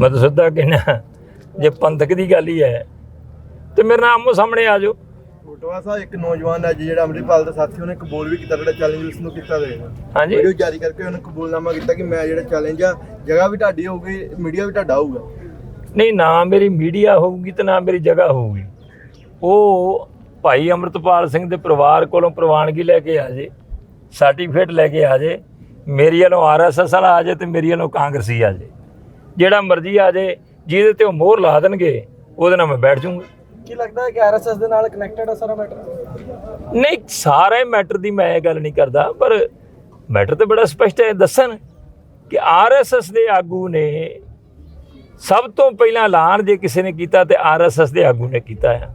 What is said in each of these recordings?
ਮੈਂ ਤਾਂ ਸਿੱਧਾ ਕਹਿਣਾ ਜੇ ਪੰਥਕ ਦੀ ਗੱਲ ਹੀ ਹੈ ਤੇ ਮੇਰੇ ਨਾਲ ਆਮੋ ਸਾਹਮਣੇ ਆ ਜਾਓ। ਫੋਟੋਆ ਸਾਹਿਬ ਇੱਕ ਨੌਜਵਾਨ ਅੱਜ ਜਿਹੜਾ ਅੰਮ੍ਰਿਤਪਾਲ ਦਾ ਸਾਥੀ ਉਹਨੇ ਕਬੂਲ ਵੀ ਕੀਤਾ ਜਿਹੜਾ ਚੈਲੰਜ ਉਸ ਨੂੰ ਕੀਤਾ ਦੇਗਾ ਹਾਂਜੀ। ਵੀਡੀਓ ਜਾਰੀ ਕਰਕੇ ਉਹਨੇ ਕਬੂਲਨਾਮਾ ਕੀਤਾ ਕਿ ਮੈਂ ਜਿਹੜਾ ਚੈਲੰਜ ਆ ਜਗ੍ਹਾ ਵੀ ਤੁਹਾਡੀ ਹੋਊਗੀ ਮੀਡੀਆ ਵੀ ਤੁਹਾਡਾ ਹੋਊਗਾ। ਨਹੀਂ ਨਾ ਮੇਰੀ ਮੀਡੀਆ ਹੋਊਗੀ ਤੇ ਨਾ ਮੇਰੀ ਜਗ੍ਹਾ ਹੋਊਗੀ। ਉਹ ਭਾਈ ਅਮਰਤਪਾਲ ਸਿੰਘ ਦੇ ਪਰਿਵਾਰ ਕੋਲੋਂ ਪ੍ਰਵਾਨਗੀ ਲੈ ਕੇ ਆ ਜੇ ਸਰਟੀਫਿਕੇਟ ਲੈ ਕੇ ਆ ਜੇ ਮੇਰੀ ਵੱਲੋਂ ਆਰਐਸਐਸ ਵਾਲਾ ਆ ਜੇ ਤੇ ਮੇਰੀ ਵੱਲੋਂ ਕਾਂਗਰਸੀ ਆ ਜੇ। ਜਿਹੜਾ ਮਰਜ਼ੀ ਆ ਜੇ ਜਿਹਦੇ ਤੇ ਉਹ ਮੋਹਰ ਲਾ ਦੇਣਗੇ ਉਹਦੇ ਨਾਲ ਮੈਂ ਬੈਠ ਜਾਊਂਗਾ। ਕੀ ਲੱਗਦਾ ਹੈ ਕਿ ਆਰਐਸਐਸ ਦੇ ਨਾਲ ਕਨੈਕਟਡ ਹੈ ਸਾਰਾ ਮੈਟਰ ਨਹੀਂ ਸਾਰੇ ਮੈਟਰ ਦੀ ਮੈਂ ਇਹ ਗੱਲ ਨਹੀਂ ਕਰਦਾ ਪਰ ਮੈਟਰ ਤੇ ਬੜਾ ਸਪਸ਼ਟ ਹੈ ਦੱਸਣ ਕਿ ਆਰਐਸਐਸ ਦੇ ਆਗੂ ਨੇ ਸਭ ਤੋਂ ਪਹਿਲਾਂ ਐਲਾਨ ਜੇ ਕਿਸੇ ਨੇ ਕੀਤਾ ਤੇ ਆਰਐਸਐਸ ਦੇ ਆਗੂ ਨੇ ਕੀਤਾ ਹੈ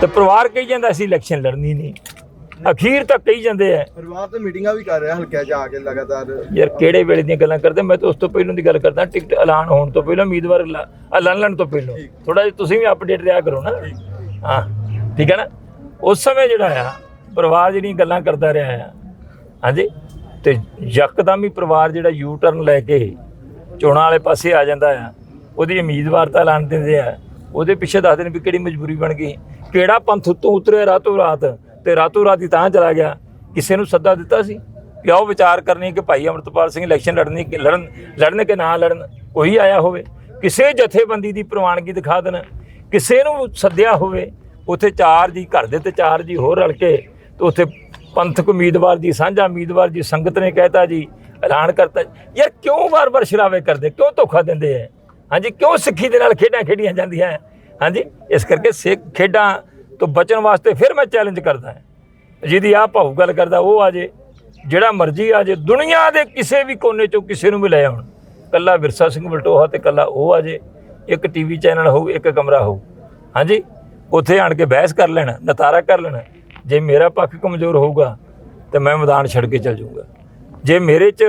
ਤੇ ਪਰਿਵਾਰ ਕਹੀ ਜਾਂਦਾ ਅਸੀਂ ਇਲੈਕਸ਼ਨ ਲੜਨੀ ਨਹੀਂ। ਅਖੀਰ ਤੱਕ ਕਹੀ ਜਾਂਦੇ ਆ। ਪਰਿਵਾਰ ਤੇ ਮੀਟਿੰਗਾਂ ਵੀ ਕਰ ਰਿਹਾ ਹਲਕਿਆ ਜਾ ਕੇ ਲਗਾਤਾਰ। ਯਾਰ ਕਿਹੜੇ ਵੇਲੇ ਦੀਆਂ ਗੱਲਾਂ ਕਰਦੇ? ਮੈਂ ਤਾਂ ਉਸ ਤੋਂ ਪਹਿਲਾਂ ਦੀ ਗੱਲ ਕਰਦਾ ਟਿਕਟ ਐਲਾਨ ਹੋਣ ਤੋਂ ਪਹਿਲਾਂ ਉਮੀਦਵਾਰ ਐਲਾ- ਐਲਾਨ ਲੈਣ ਤੋਂ ਪਹਿਲਾਂ। ਥੋੜਾ ਜਿਹਾ ਤੁਸੀਂ ਵੀ ਅਪਡੇਟ ਰਿਹਾ ਕਰੋ ਨਾ। ਹਾਂ ਠੀਕ ਹੈ ਨਾ? ਉਸ ਸਮੇਂ ਜਿਹੜਾ ਆ ਪਰਿਵਾਰ ਜਿਹੜੀਆਂ ਗੱਲਾਂ ਕਰਦਾ ਰਿਹਾ ਆ ਹਾਂਜੀ? ਤੇ ਯਕਦਮ ਹੀ ਪਰਿਵਾਰ ਜਿਹੜਾ ਯੂ ਟਰਨ ਲੈ ਕੇ ਚੋਣਾਂ ਵਾਲੇ ਪਾਸੇ ਆ ਜਾਂਦਾ ਆ ਉਹਦੀ ਉਮੀਦਵਾਰ ਤਾਂ ਐਲਾਨ ਦਿੰਦੇ ਆ। ਉਹਦੇ ਪਿੱਛੇ ਦੱਸਦੇ ਨੇ ਵੀ ਕਿਹੜੀ ਮਜਬੂਰੀ ਬਣ ਗਈ। ਕਿਹੜਾ ਪੰਥ ਉੱਤੋਂ ਉਤਰਿਆ ਰਾਤੋਂ ਰਾਤ? ਤੇ ਰਾਤੋਂ ਰਾਤੀ ਤਾਂ ਚਲਾ ਗਿਆ। ਕਿਸੇ ਨੂੰ ਸੱਦਾ ਦਿੱਤਾ ਸੀ ਕਿ ਆਓ ਵਿਚਾਰ ਕਰਨੀ ਕਿ ਭਾਈ ਅਮਰਤਪਾਲ ਸਿੰਘ ਇਲੈਕਸ਼ਨ ਲੜਨੀ ਕਿ ਲੜਨ ਲੜਨ ਕਿ ਨਾ ਲੜਨ ਕੋਈ ਆਇਆ ਹੋਵੇ। ਕਿਸੇ ਜਥੇਬੰਦੀ ਦੀ ਪ੍ਰਵਾਨਗੀ ਦਿਖਾ ਦੇਣ, ਕਿਸੇ ਨੂੰ ਸੱਦਿਆ ਹੋਵੇ, ਉੱਥੇ ਚਾਰ ਜੀ, ਘਰ ਦੇ ਤੇ ਚਾਰ ਜੀ ਹੋਰ ਰਲ ਕੇ ਤੇ ਉੱਥੇ ਪੰਥਕ ਉਮੀਦਵਾਰ ਜੀ, ਸਾਂਝਾ ਉਮੀਦਵਾਰ ਜੀ, ਸੰਗਤ ਨੇ ਕਹਿਤਾ ਜੀ, ਐਲਾਨ ਕਰਤਾ। ਯਾਰ ਕਿਉਂ ਵਾਰ-ਵਾਰ ਸ਼ਰਾਵੇ ਕਰਦੇ, ਕਿਉਂ ਧੋਖਾ ਦਿੰਦੇ ਐ? ਹਾਂਜੀ, ਕਿਉਂ ਸਿੱਖੀ ਦੇ ਨਾਲ ਖੇਡਾਂ ਖੇਡੀਆਂ ਜਾਂਦੀਆਂ ਹਾਂਜੀ, ਇਸ ਕਰਕੇ ਸਿੱਖ ਖੇਡਾਂ ਤੋਂ ਬਚਣ ਵਾਸਤੇ ਫਿਰ ਮੈਂ ਚੈਲੰਜ ਕਰਦਾ ਹਾਂ। ਜਿਹਦੀ ਆ ਭਾਊ ਗੱਲ ਕਰਦਾ, ਉਹ ਆ ਜੇ, ਜਿਹੜਾ ਮਰਜ਼ੀ ਆ ਜੇ, ਦੁਨੀਆ ਦੇ ਕਿਸੇ ਵੀ ਕੋਨੇ ਚੋਂ ਕਿਸੇ ਨੂੰ ਵੀ ਲੈ ਆਉਣ। ਕੱਲਾ ਵਿਰਸਾ ਸਿੰਘ ਬਲਟੋਹਾ ਤੇ ਕੱਲਾ ਉਹ ਆ ਜੇ, ਇੱਕ ਟੀਵੀ ਚੈਨਲ ਹੋਊ, ਇੱਕ ਕਮਰਾ ਹੋਊ। ਹਾਂਜੀ, ਉੱਥੇ ਆਣ ਕੇ ਬਹਿਸ ਕਰ ਲੈਣਾ, ਨਤਾਰਾ ਕਰ ਲੈਣਾ। ਜੇ ਮੇਰਾ ਪੱਖ ਕਮਜ਼ੋਰ ਹੋਊਗਾ, ਤੇ ਮੈਂ ਮੈਦਾਨ ਛੱਡ ਕੇ ਚੱਲ ਜਾਊਂਗਾ। ਜੇ ਮੇਰੇ 'ਚ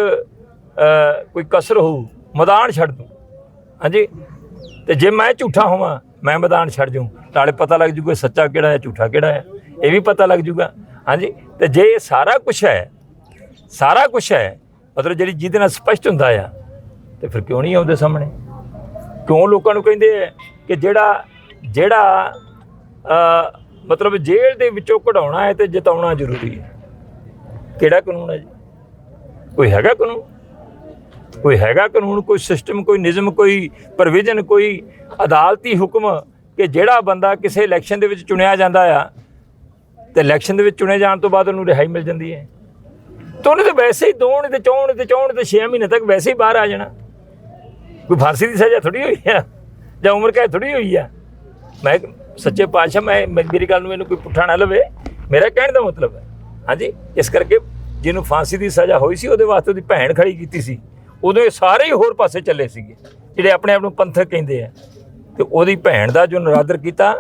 ਕੋਈ ਕਸਰ ਹੋਊ, ਮੈਦਾਨ ਛੱਡ ਦੂੰ। ਹਾਂਜੀ, ਤੇ ਜੇ ਮੈਂ ਝੂਠਾ ਹੋਵਾਂ ਮੈਂ ਮੈਦਾਨ ਛੱਡ ਜਾਊਂ ਨਾਲੇ ਪਤਾ ਲੱਗ ਜੂਗਾ ਸੱਚਾ ਕਿਹੜਾ ਹੈ, ਝੂਠਾ ਕਿਹੜਾ ਹੈ। ਇਹ ਵੀ ਪਤਾ ਲੱਗ ਜੂਗਾ। ਹਾਂਜੀ? ਤੇ ਜੇ ਇਹ ਸਾਰਾ ਕੁਝ ਹੈ, ਸਾਰਾ ਕੁਝ ਹੈ, ਮਤਲਬ ਜਿਹੜੀ ਜਿਹਦੇ ਨਾਲ ਸਪਸ਼ਟ ਹੁੰਦਾ ਆ, ਤੇ ਫਿਰ ਕਿਉਂ ਨਹੀਂ ਆਉਂਦੇ ਸਾਹਮਣੇ? ਕਿਉਂ ਲੋਕਾਂ ਨੂੰ ਕਹਿੰਦੇ ਆ ਕਿ ਜਿਹੜਾ ਜਿਹੜਾ ਮਤਲਬ ਜੇਲ੍ਹ ਦੇ ਵਿੱਚੋਂ ਕਢਾਉਣਾ ਹੈ ਤੇ ਜਿਤਾਉਣਾ ਜ਼ਰੂਰੀ ਹੈ। ਕਿਹੜਾ ਕਾਨੂੰਨ ਹੈ ਜੀ? ਕੋਈ ਹੈਗਾ ਕਾਨੂੰਨ? ਕੋਈ ਹੈਗਾ ਕਾਨੂੰਨ, ਕੋਈ ਸਿਸਟਮ ਕੋਈ ਨਿਯਮ, ਕੋਈ ਪ੍ਰੋਵੀਜ਼ਨ ਕੋਈ ਅਦਾਲਤੀ ਹੁਕਮ ਕਿ ਜਿਹੜਾ ਬੰਦਾ ਕਿਸੇ ਇਲੈਕਸ਼ਨ ਦੇ ਵਿੱਚ ਚੁਣਿਆ ਜਾਂਦਾ ਆ ਤੇ ਇਲੈਕਸ਼ਨ ਦੇ ਵਿੱਚ ਚੁਣੇ ਜਾਣ ਤੋਂ ਬਾਅਦ ਉਹਨੂੰ ਰਿਹਾਈ ਮਿਲ ਜਾਂਦੀ ਹੈ। ਤਾਂ ਉਹਨੇ ਤਾਂ ਵੈਸੇ ਹੀ ਦੋਣ ਤੇ ਚੌਣ ਤੇ ਚੌਣ ਤੇ 6 ਮਹੀਨੇ ਤੱਕ ਵੈਸੇ ਹੀ ਬਾਹਰ ਆ ਜਾਣਾ। ਕੋਈ ਫਾਂਸੀ ਦੀ ਸਜ਼ਾ ਥੋੜੀ ਹੋਈ ਆ ਜਾਂ ਉਮਰ ਕੈਦ ਥੋੜੀ ਹੋਈ ਆ? ਮੈਂ ਸੱਚੇ ਪਾਤਸ਼ਾਹ, ਮੈਂ ਮੈਂ- ਮੇਰੀ ਗੱਲ ਨੂੰ ਇਹਨੂੰ ਕੋਈ ਪੁੱਠਾ ਨਾ ਲਵੇ। ਮੇਰਾ ਕਹਿਣ ਦਾ ਮਤਲਬ ਹੈ। ਹਾਂਜੀ, ਇਸ ਕਰਕੇ ਜਿਹਨੂੰ ਫਾਂਸੀ ਦੀ ਸਜ਼ਾ ਹੋਈ ਸੀ, ਉਹਦੇ ਵਾਸਤੇ ਉਹਦੀ ਭੈਣ ਖੜੀ ਕੀਤੀ ਸੀ। ਉਦੋਂ ਇਹ ਸਾਰੇ ਹੀ ਹੋਰ ਪਾਸੇ ਚੱਲੇ ਸੀਗੇ, ਜਿਹੜੇ ਆਪਣੇ ਆਪ ਨੂੰ ਪੰਥਕ ਕਹਿੰਦੇ ਆ। ਤੇ ਉਹਦੀ ਭੈਣ ਦਾ ਜੋ ਨਰਾਦਰ ਕੀਤਾ,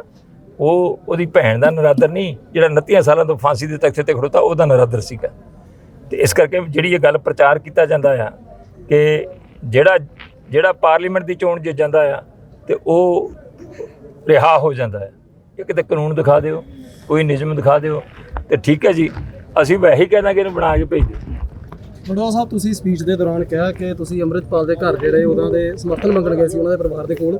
ਉਹ ਉਹਦੀ ਭੈਣ ਦਾ ਨਰਾਦਰ ਨਹੀਂ, ਜਿਹੜਾ 29 ਸਾਲਾਂ ਤੋਂ ਫਾਂਸੀ ਦੇ ਤਖਤੇ ਤੇ ਖੜੋਤਾ, ਉਹਦਾ ਨਰਾਦਰ ਸੀਗਾ। ਤੇ ਇਸ ਕਰਕੇ ਜਿਹੜੀ ਇਹ ਗੱਲ ਪ੍ਰਚਾਰ ਕੀਤਾ ਜਾਂਦਾ ਆ, ਕਿ ਜਿਹੜਾ ਜਿਹੜਾ ਪਾਰਲੀਮੈਂਟ ਦੀ ਚੋਣ ਜੇ ਜਾਂਦਾ ਆ, ਤੇ ਉਹ ਰਿਹਾ ਹੋ ਜਾਂਦਾ ਹੈ ਇਹ ਕਿਤੇ ਕਾਨੂੰਨ ਦਿਖਾ ਦਿਓ, ਕੋਈ ਨਿਯਮ ਦਿਖਾ ਦਿਓ, ਤੇ ਠੀਕ ਹੈ ਜੀ, ਅਸੀਂ ਵੈਸੇ ਹੀ ਕਹਿਣਾ ਕਿ ਇਹਨੂੰ ਬਣਾ ਕੇ ਭੇਜ ਦਿਓ। ਮੰਡਵਾ ਸਾਹਿਬ ਤੁਸੀਂ ਸਪੀਚ ਦੇ ਦੌਰਾਨ ਕਿਹਾ ਕਿ ਤੁਸੀਂ ਅੰਮ੍ਰਿਤਪਾਲ ਦੇ ਘਰ ਜਿਹੜੇ ਉਹਨਾਂ ਦੇ ਸਮਰਥਨ ਮੰਗਣ ਗਏ ਸੀ ਉਹਨਾਂ ਦੇ ਪਰਿਵਾਰ ਦੇ ਕੋਲ।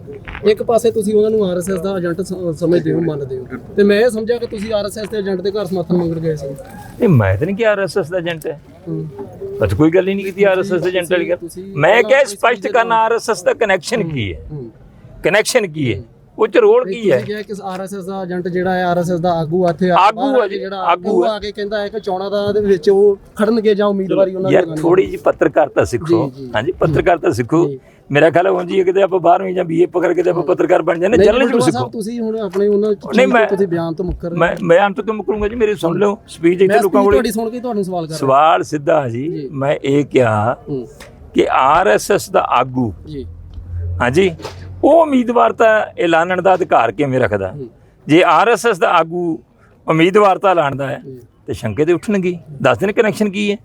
ਇੱਕ ਪਾਸੇ ਤੁਸੀਂ ਉਹਨਾਂ ਨੂੰ ਆਰਐਸਐਸ ਦਾ ਏਜੰਟ ਸਮਝਦੇ ਹੋ ਮੰਨਦੇ ਹੋ। ਤੇ ਮੈਂ ਇਹ ਸਮਝਿਆ ਕਿ ਤੁਸੀਂ ਆਰਐਸਐਸ ਦੇ ਏਜੰਟ ਦੇ ਘਰ ਸਮਰਥਨ ਮੰਗਣ ਗਏ ਸੀ। ਨਹੀਂ ਮੈਂ ਤਾਂ ਨਹੀਂ ਕਿ ਆਰਐਸਐਸ ਦਾ ਏਜੰਟ ਹੈ। ਬਸ ਕੋਈ ਗੱਲ ਹੀ ਨਹੀਂ ਕੀਤੀ ਆਰਐਸਐਸ ਦੇ ਏਜੰਟ ਵਾਲੀ ਗੱਲ। ਮੈਂ ਕਿਹਾ ਸਪਸ਼ਟ ਕਰਨਾ ਆਰਐਸਐਸ ਦਾ ਕਨੈਕਸ਼ਨ ਕੀ ਹੂੰ। ਕਨੈਕਸ਼ਨ ਕੀ ਹੈ? ਉਹ ਚ ਰੋਲ ਕੀ ਹੈ ਕਿਹਾ ਕਿ ਆਰਐਸਐਸ ਦਾ ਏਜੰਟ ਜਿਹੜਾ ਹੈ ਆਰਐਸਐਸ ਦਾ ਆਗੂ ਇੱਥੇ ਆਗੂ ਜੀ, ਜਿਹੜਾ ਆਗੂ ਆ। ਕੇ ਕਹਿੰਦਾ ਹੈ ਕਿ ਚੋਣਾਂ ਦਾ ਦੇ ਵਿੱਚ ਉਹ ਖੜਨਗੇ ਜਾਂ ਉਮੀਦਵਾਰੀ ਉਹਨਾਂ ਦੀ ਯਾਰ। ਥੋੜੀ ਜੀ ਪੱਤਰਕਾਰਤਾ ਸਿੱਖੋ ਜੀ, ਜੀ। ਹਾਂਜੀ ਪੱਤਰਕਾਰਤਾ ਸਿੱਖੋ ਜੀ। ਮੇਰਾ ਖਿਆਲ ਹੈ ਉਂਝ ਹੀ ਕਿਤੇ ਆਪਾਂ 12ਵੀਂ ਜਾਂ ਬੀਏ ਪਕੜ ਕੇ ਤੇ ਆਪਾਂ ਪੱਤਰਕਾਰ ਬਣ ਜਾਂਦੇ ਜਰਨਲਿਜ਼ਮ ਸਿੱਖੋ ਤੁਸੀਂ ਹੁਣ ਆਪਣੇ ਉਹਨਾਂ ਨਹੀਂ, ਤੋਂ ਤੁਸੀਂ ਬਿਆਨ ਤੋਂ ਮੁੱਕਰ ਮੈਂ ਮੈਂ ਅੰਤ ਕਿਉਂ ਮੁਕਰੂੰਗਾ ਜੀ ਮੇਰੀ ਸੁਣ ਲਓ ਸਪੀਚ ਇੱਥੇ ਲੋਕਾਂ ਕੋਲ ਤੁਹਾਡੀ ਸੁਣ ਕੇ ਤੁਹਾਨੂੰ ਸਵਾਲ ਕਰ ਸਵਾਲ ਸਿੱਧਾ ਜੀ ਜੀ। ਮੈਂ ਇਹ ਕਿਹਾ ਹੂੰ ਕਿ ਆਰਐਸਐਸ ਦਾ ਆਗੂ ਜੀ ਹਾਂਜੀ ਉਹ ਉਮੀਦਵਾਰ ਤਾਂ ਐਲਾਨਣ ਦਾ ਅਧਿਕਾਰ ਕਿਵੇਂ ਰੱਖਦਾ। ਜੇ ਆਰਐਸਐਸ ਦਾ ਆਗੂ ਉਮੀਦਵਾਰ ਤਾਂ ਐਲਾਨਦਾ ਹੈ। ਤੇ ਸ਼ੰਕੇ ਤੇ ਉੱਠਣਗੇ ਦੱਸ ਦੇਣ ਕਨੈਕਸ਼ਨ ਕੀ ਹੈ